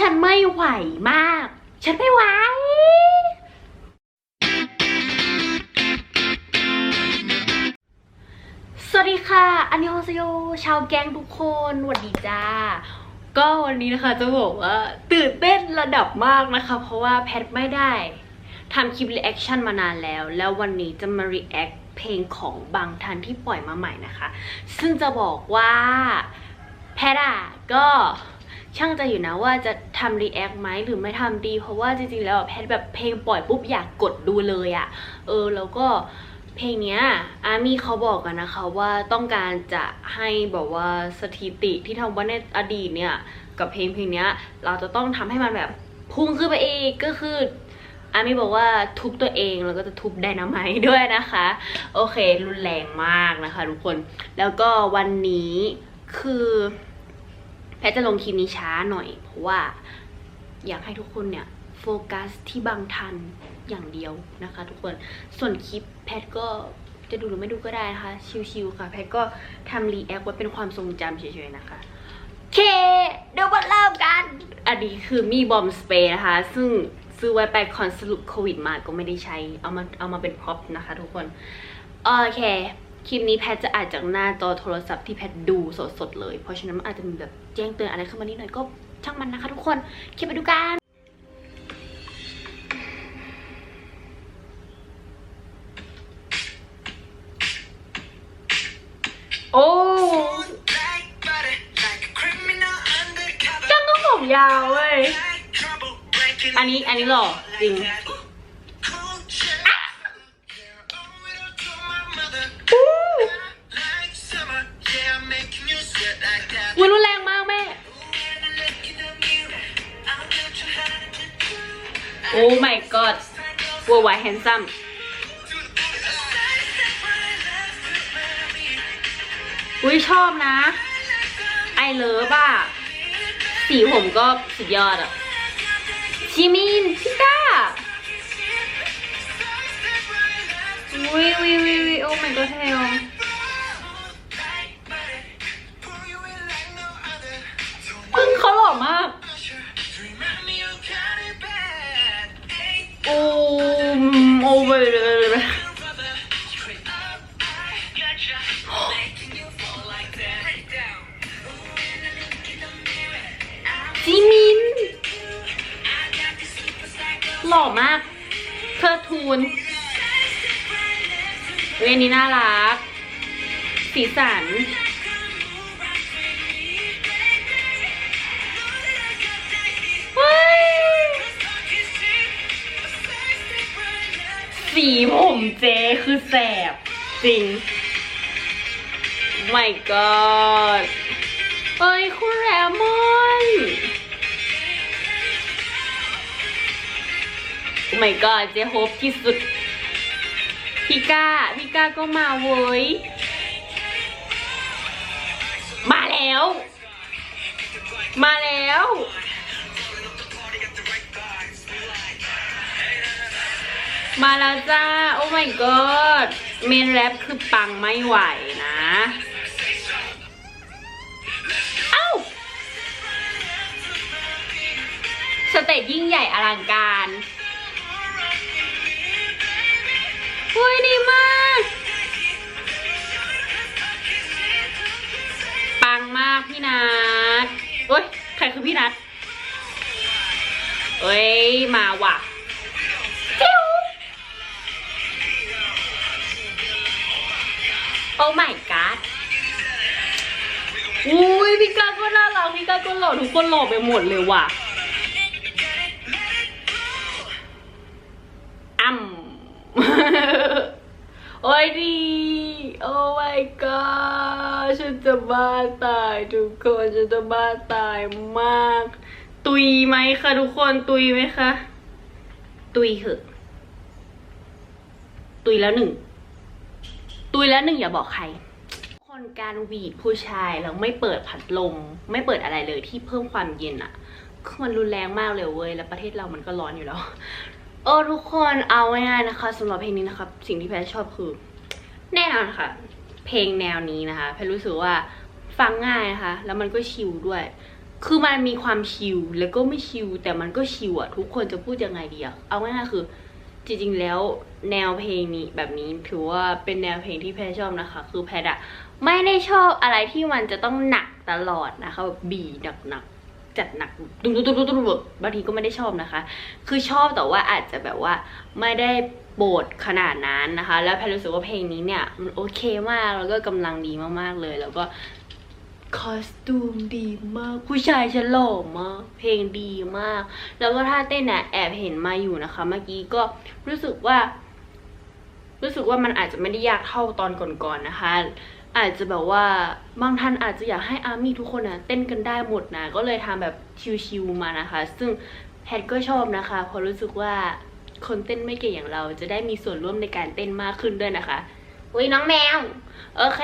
ฉันไม่ไหวมาก ฉันไม่ไหวสวัสดีค่ะ อันนี้ฮอสโย ชาวแก๊งทุกคนสวัสดีจ้า ก็วันนี้นะคะจะบอกว่า ตื่นเต้นระดับมากนะคะ เพราะว่าแพทไม่ได้ทำคลิปรีแอคชั่นมานานแล้ว แล้ววันนี้จะมารีแอคเพลงของบางทันที่ปล่อยมาใหม่นะคะ ซึ่งจะบอกว่าแพทอะก็ ช่างใจอยู่นะว่าจะทำรีแอคไหมหรือไม่ทำดี เพราะว่าจริงๆแล้วแพทแบบเพลงปล่อยปุ๊บอยากกดดูเลยอะเออแล้วก็เพลงเนี้ยอาร์มี่เขาบอกกันนะคะว่าต้องการจะให้แบบว่าสถิติที่ทำไว้ในอดีตเนี่ยกับเพลงเพลงเนี้ยเราจะต้องทำให้มันแบบพุ่งขึ้นไปอีกก็คืออาร์มี่บอกว่าทุบตัวเองแล้วก็จะทุบไดนาไมด้วยนะคะ โอเค รุนแรงมากนะคะทุกคนแล้วก็วันนี้คือ ทจะลงคลิปนี้ช้าหน่อย เพราะว่าอยากให้ทุกคนเนี่ยโฟกัสที่บางทันอย่างเดียวนะคะ ทุกคนส่วนคลิปแพทก็จะดูหรือไม่ดูก็ได้นะคะ ชิวๆค่ะ แพทก็ทำรีแอคไว้เป็นความทรงจำเฉยๆนะคะโอเคเดี๋ยวมาเริ่มกัน อันนี้คือมีบอมสเปรย์นะคะ ซึ่งซื้อไว้ไปคอนสรุปโควิดมาก็ไม่ได้ใช้ เอามาเอามาเป็นพร็อพนะคะทุกคน โอเค คลิปนี้แพทจะอ่านจากหน้าจอโทรศัพท์ที่แพทดูสดๆเลย เพราะฉะนั้นมันอาจจะมีแบบแจ้งเตือนอะไรขึ้นมานิดหน่อยก็ช่างมันนะคะทุกคน คลิปไปดูกันโอ้จังก็ผมยาวเว้ย อันนี้อันนี้หล่อจริง โอ้ my god วัวไวแฮนซัมอุ้ยชอบนะ ไอเลิฟอะ สีผมก็สุดยอดอะ ชิมิน ชิต้าอุ้ยอุ้ยอุ้ยอุ้ยโอ้ my god เทล ล่อมากเทิดทูนเวนนี้น่ารัก สีสันเฮ้ยสีผมเจคือแสบ จริง my god เอ้ยคุณแรมอน my god เจโฮปที่สุด พี่ก้า พี่ก้าก็มาเว้ย มาแล้ว มาแล้ว มาแล้วจ้า โอ้ my god เมนแรปคือปังไม่ไหวนะเอ้าสเตจยิ่งใหญ่อลังการ เฮ้ยดีมาก ปังมากพี่นัทเอ้ยใครคือพี่นัทเอ้ย มาว่ะจิ้วโอ้ my god อุ้ยพี่กาก็น่ารักพี่กาก็หล่อทุกคนหล่อไปหมดเลยว่ะ ดี โอ้ my god ฉันจะบ้าตายทุกคน ฉันจะบ้าตายมาก ตุยไหมคะทุกคน ตุยไหมคะ ตุยเหอะ ตุยแล้วหนึ่ง ตุยแล้วหนึ่งอย่าบอกใคร คนการหวีดผู้ชายแล้วไม่เปิดพัดลม ไม่เปิดอะไรเลยที่เพิ่มความเย็นอะคือมันรุนแรงมากเลยเว้ย แล้วประเทศเรามันก็ร้อนอยู่แล้วเออทุกคนเอาง่ายๆนะคะสำหรับเพลงนี้นะครับ สิ่งที่แพทชอบคือ แน่นอนค่ะ เพลงแนวนี้นะคะแพรู้สึกว่าฟังง่ายนะคะ แล้วมันก็ชิลด้วย คือมันมีความชิลแล้วก็ไม่ชิลแต่มันก็ชิลอะทุกคนจะพูดยังไงดีอะเอาง่ายๆคือ จริงๆแล้วแนวเพลงนี้แบบนี้ถือว่าเป็นแนวเพลงที่แพทชอบนะคะ คือแพทอะไม่ได้ชอบอะไรที่มันจะต้องหนักตลอดนะคะแบบบีหนักๆจัดหนักตุ้มตุ้มตุ้มตุ้มบางทีก็ไม่ได้ชอบนะคะ คือชอบแต่ว่าอาจจะแบบว่าไม่ได้ โบดขนาดนั้นนะคะ แล้วแพรู้สึกว่าเพลงนี้เนี่ย มันโอเคมาก แล้วก็กำลังดีมากๆเลย แล้วก็คอสตูมดีมาก ผู้ชายฉลอมาก เพลงดีมาก แล้วก็ท่าเต้นน่ะแอบเห็นมาอยู่นะคะ เมื่อกี้ก็รู้สึกว่า รู้สึกว่ามันอาจจะไม่ได้ยากเท่าตอนก่อนๆนะคะ อาจจะแบบว่าบางท่านอาจจะอยากให้อาร์มี่ทุกคนนะเต้นกันได้หมดนะ ก็เลยทำแบบชิวๆมานะคะ ซึ่งแพทก็ชอบนะคะเพราะรู้สึกว่า คนเต้นไม่เก่งอย่างเราจะได้มีส่วนร่วมในการเต้นมากขึ้นด้วยนะคะอุ้ยน้องแมว โอเค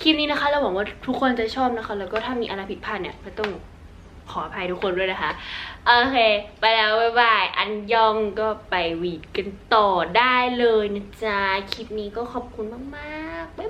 คลิปนี้นะคะ เราหวังว่าทุกคนจะชอบนะคะ แล้วก็ถ้ามีอะไรผิดพลาดเนี่ยก็ต้องขออภัยทุกคนด้วยนะคะ โอเค ไปแล้วบ๊ายบาย อันยองก็ไปวีดกันต่อได้เลยนะจ๊ะ คลิปนี้ก็ขอบคุณมากๆบ๊ายบาย